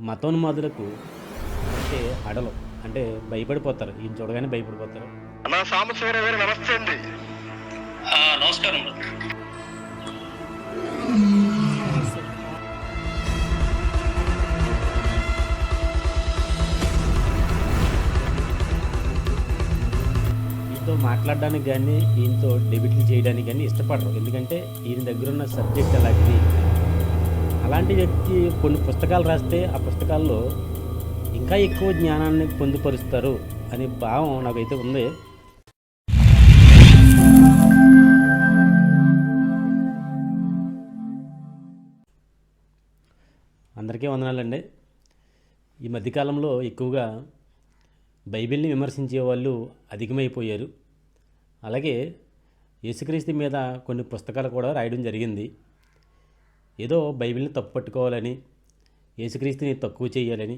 మతోన్మాదులకు అంటే హడలు అంటే భయపడిపోతారు. ఈయన చూడగానే భయపడిపోతారు. గారు నమస్తే అండి. నమస్కారం ఈయనతో మాట్లాడడానికి కానీ ఈయనతో డెబిట్లు చేయడానికి కానీ ఇష్టపడరు. ఎందుకంటే ఈయన దగ్గర ఉన్న సబ్జెక్ట్ అలాంటిది. అలాంటి వ్యక్తి కొన్ని పుస్తకాలు రాస్తే ఆ పుస్తకాల్లో ఇంకా ఎక్కువ జ్ఞానాన్ని పొందుపరుస్తారు అనే భావం నాకైతే ఉంది. అందరికీ వందనాలండి. ఈ మధ్యకాలంలో ఎక్కువగా బైబిల్ని విమర్శించే వాళ్ళు అధికమైపోయారు. అలాగే యేసుక్రీస్తు మీద కొన్ని పుస్తకాలు కూడా రాయడం జరిగింది. ఏదో బైబిల్ని తప్పు పట్టుకోవాలని యేసుక్రీస్తుని తక్కువ చేయాలని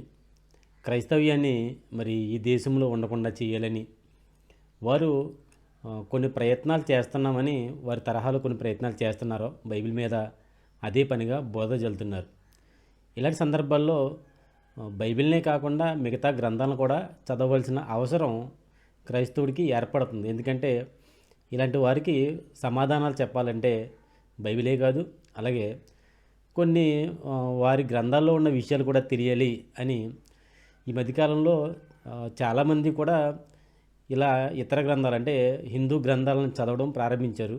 క్రైస్తవ్యాన్ని మరి ఈ దేశంలో ఉండకుండా చేయాలని వారు కొన్ని ప్రయత్నాలు చేస్తున్నామని వారి తరహాలో కొన్ని ప్రయత్నాలు చేస్తున్నారో బైబిల్ మీద అదే పనిగా బోధ జల్లుతున్నారు. ఇలాంటి సందర్భాల్లో బైబిల్నే కాకుండా మిగతా గ్రంథాలను కూడా చదవవలసిన అవసరం క్రైస్తవుడికి ఏర్పడుతుంది. ఎందుకంటే ఇలాంటి వారికి సమాధానాలు చెప్పాలంటే బైబిలే కాదు అలాగే కొన్ని వారి గ్రంథాల్లో ఉన్న విషయాలు కూడా తెలియాలి అని ఈ మధ్యకాలంలో చాలామంది కూడా ఇలా ఇతర గ్రంథాలు అంటే హిందూ గ్రంథాలను చదవడం ప్రారంభించారు.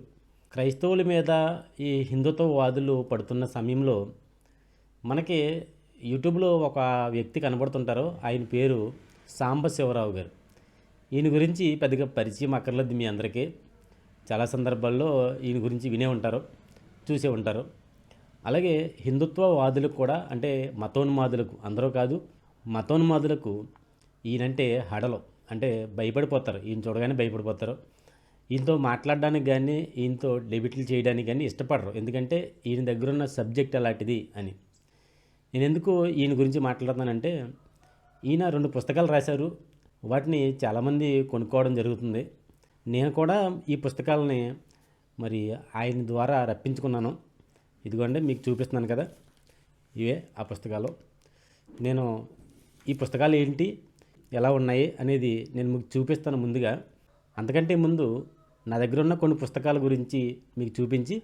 క్రైస్తవుల మీద ఈ హిందుత్వవాదులు పడుతున్న సమయంలో మనకి యూట్యూబ్లో ఒక వ్యక్తి కనబడుతుంటారు. ఆయన పేరు సాంబశివరావు గారు. ఈయన గురించి పెద్దగా పరిచయం అక్కర్లేదు మీ అందరికీ. చాలా సందర్భాల్లో ఈయన గురించి వినే ఉంటారు చూసే ఉంటారు. అలాగే హిందుత్వవాదులకు కూడా అంటే మతోన్మాదులకు అందరూ కాదు మతోన్మాదులకు ఈయనంటే హడలు. అంటే భయపడిపోతారు. ఈయన చూడగానే భయపడిపోతారు. ఈయనతో మాట్లాడడానికి కానీ ఈయనతో డెబిట్లు చేయడానికి కానీ ఇష్టపడరు. ఎందుకంటే ఈయన దగ్గర ఉన్న సబ్జెక్ట్ అలాంటిది అని. నేను ఎందుకు ఈయన గురించి మాట్లాడుతున్నానంటే ఈయన రెండు పుస్తకాలు రాశారు. వాటిని చాలామంది కొనుక్కోవడం జరుగుతుంది. నేను కూడా ఈ పుస్తకాలని మరి ఆయన ద్వారా రప్పించుకున్నాను. ఇదిగోండి మీకు చూపిస్తున్నాను కదా. ఇవే ఆ పుస్తకాలు. నేను ఈ పుస్తకాలు ఏంటి ఎలా ఉన్నాయి అనేది నేను మీకు చూపిస్తాను ముందుగా. అంతకంటే ముందు నా దగ్గర ఉన్న కొన్ని పుస్తకాల గురించి మీకు చూపించి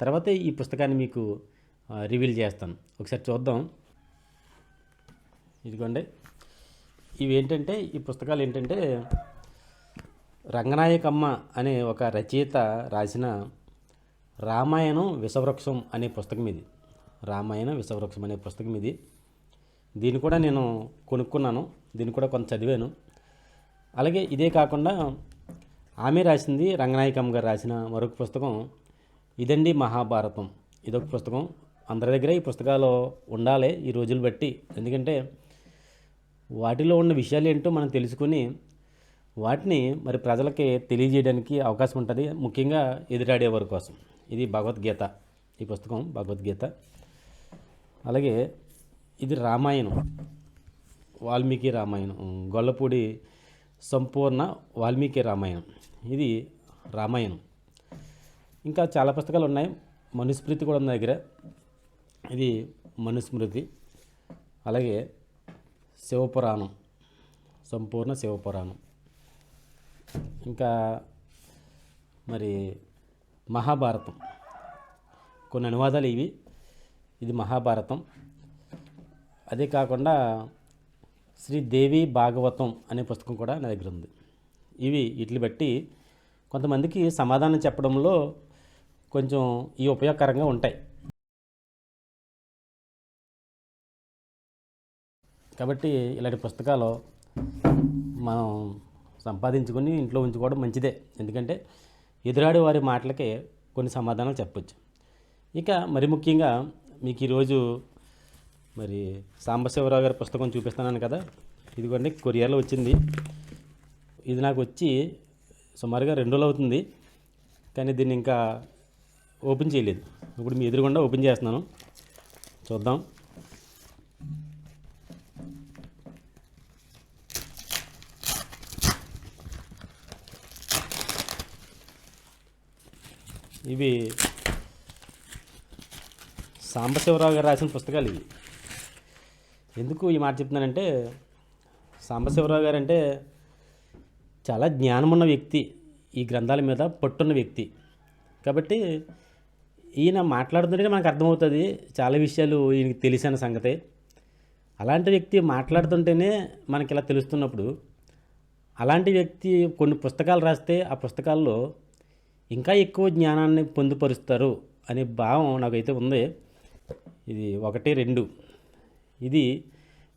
తర్వాత ఈ పుస్తకాన్ని మీకు రివీల్ చేస్తాను. ఒకసారి చూద్దాం. ఇదిగోండి. ఇవి ఏంటంటే ఈ పుస్తకాలు ఏంటంటే రంగనాయకమ్మ అనే ఒక రచయిత రాసిన రామాయణం విషవృక్షం అనే పుస్తకం ఇది. రామాయణ విషవృక్షం అనే పుస్తకం ఇది. దీన్ని కూడా నేను కొనుక్కున్నాను. దీన్ని కూడా కొంత చదివాను. అలాగే ఇదే కాకుండా ఆమె రాసింది రంగనాయకమ్మ గారు రాసిన మరొక పుస్తకం ఇదండి మహాభారతం. ఇదొక పుస్తకం. అందరి దగ్గర ఈ పుస్తకాలు ఉండాలి ఈ రోజులు బట్టి. ఎందుకంటే వాటిలో ఉన్న విషయాలు ఏంటో మనం తెలుసుకుని వాటిని మరి ప్రజలకి తెలియజేయడానికి అవకాశం ఉంటుంది. ముఖ్యంగా ఎదురాడేవారి కోసం. ఇది భగవద్గీత ఈ పుస్తకం భగవద్గీత. అలాగే ఇది రామాయణం వాల్మీకి రామాయణం గొల్లపూడి సంపూర్ణ వాల్మీకి రామాయణం. ఇది రామాయణం. ఇంకా చాలా పుస్తకాలు ఉన్నాయి మనుస్మృతి కూడా ఉంది దగ్గర. ఇది మనుస్మృతి అలాగే శివపురాణం సంపూర్ణ శివపురాణం. ఇంకా మరి మహాభారతం. కొన్ని అనువాదాలు ఇవి. ఇది మహాభారతం. అదే కాకుండా శ్రీదేవి భాగవతం అనే పుస్తకం కూడా నా దగ్గర ఉంది. ఇవి వీటిని బట్టి కొంతమందికి సమాధానం చెప్పడంలో కొంచెం ఈ ఉపయోగకరంగా ఉంటాయి. కాబట్టి ఇలాంటి పుస్తకాలు మనం సంపాదించుకొని ఇంట్లో ఉంచుకోవడం మంచిదే. ఎందుకంటే ఎదురాడే వారి మాటలకే కొన్ని సమాధానాలు చెప్పచ్చు. ఇక మరి ముఖ్యంగా మీకు ఈరోజు మరి సాంబశివరావు గారి పుస్తకం చూపిస్తున్నాను కదా? ఇదిగోండి కొరియర్లో వచ్చింది. ఇది నాకు వచ్చి సుమారుగా రెండు రోజులు అవుతుంది కానీ దీన్ని ఇంకా ఓపెన్ చేయలేదు. ఇప్పుడు మీ ఎదురుగుండా ఓపెన్ చేస్తున్నాను. చూద్దాం. ఇవి సాంబశివరావు గారు రాసిన పుస్తకాలు ఇవి. ఎందుకు ఈ మాట చెప్తున్నానంటే సాంబశివరావు గారు అంటే చాలా జ్ఞానమున్న వ్యక్తి ఈ గ్రంథాల మీద పట్టున్న వ్యక్తి. కాబట్టి ఈయన మాట్లాడుతుంటే మనకు అర్థమవుతుంది చాలా విషయాలు ఈయనకి తెలిసిన సంగతే. అలాంటి వ్యక్తి మాట్లాడుతుంటేనే మనకి ఇలా తెలుస్తున్నప్పుడు అలాంటి వ్యక్తి కొన్ని పుస్తకాలు రాస్తే ఆ పుస్తకాల్లో ఇంకా ఎక్కువ జ్ఞానాన్ని పొందుపరుస్తారు అనే భావం నాకైతే ఉంది. ఇది ఒకటి రెండు. ఇది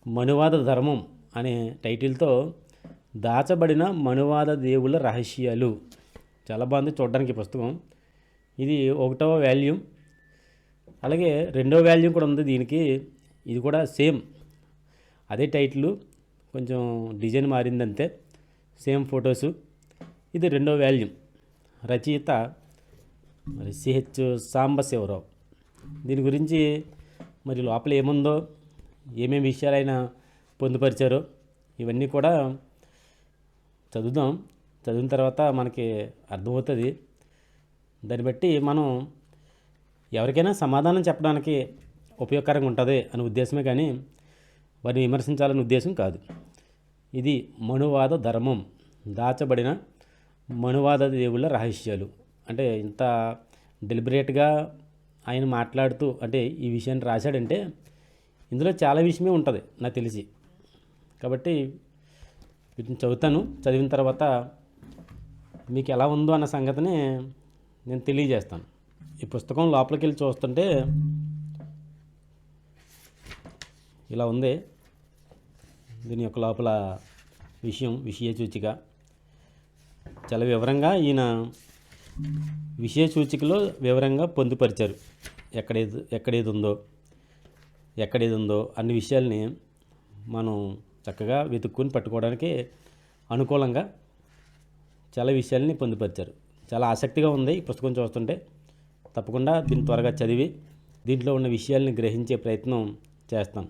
మనువాద ధర్మం అనే టైటిల్తో దాచబడిన మనువాద దేవుళ్ళ రహస్యాలు. చాలా బాగుంది చూడడానికి పుస్తకం. ఇది ఒకటవ వాల్యూమ్ అలాగే రెండవ వాల్యూమ్ కూడా ఉంది దీనికి. ఇది కూడా సేమ్. అదే టైటిల్. కొంచెం డిజైన్ మారింది అంతే సేమ్ ఫొటోసు. ఇది రెండో వాల్యూమ్ రచయిత మరి సిహెచ్ సాంబశివరావు. దీని గురించి మరి లోపల ఏముందో ఏమేమి విషయాలైనా పొందుపరిచారో ఇవన్నీ కూడా చదువుదాం. చదివిన తర్వాత మనకి అర్థమవుతుంది. దాన్ని బట్టి మనం ఎవరికైనా సమాధానం చెప్పడానికి ఉపయోగకరంగా ఉంటుంది అనే ఉద్దేశమే కానీ వారిని విమర్శించాలనే ఉద్దేశం కాదు. ఇది మనువాద ధర్మం దాచబడిన మనువాద దేవుళ్ళ రహస్యాలు. అంటే ఇంత డెలిబరేట్గా ఆయన మాట్లాడుతూ అంటే ఈ విషయాన్ని రాశాడంటే ఇందులో చాలా విషయమే ఉంటుంది నాకు తెలిసి. కాబట్టి వీటిని చదువుతాను. చదివిన తర్వాత మీకు ఎలా ఉందో అన్న సంగతిని నేను తెలియజేస్తాను. ఈ పుస్తకం లోపలికి వెళ్ళి చూస్తుంటే ఇలా ఉంది. దీని యొక్క లోపల విషయం విషయ సూచిక. చాలా వివరంగా ఈయన విషయ సూచికలో వివరంగా పొందుపరిచారు. ఎక్కడేది ఎక్కడేది ఉందో ఎక్కడేది ఉందో అన్ని విషయాల్ని మనం చక్కగా వెతుక్కుని పట్టుకోవడానికి అనుకూలంగా చాలా విషయాల్ని పొందుపరిచారు. చాలా ఆసక్తిగా ఉంది ఈ పుస్తకం చూస్తుంటే. తప్పకుండా దీన్ని త్వరగా చదివి దీంట్లో ఉన్న విషయాల్ని గ్రహించే ప్రయత్నం చేస్తాం.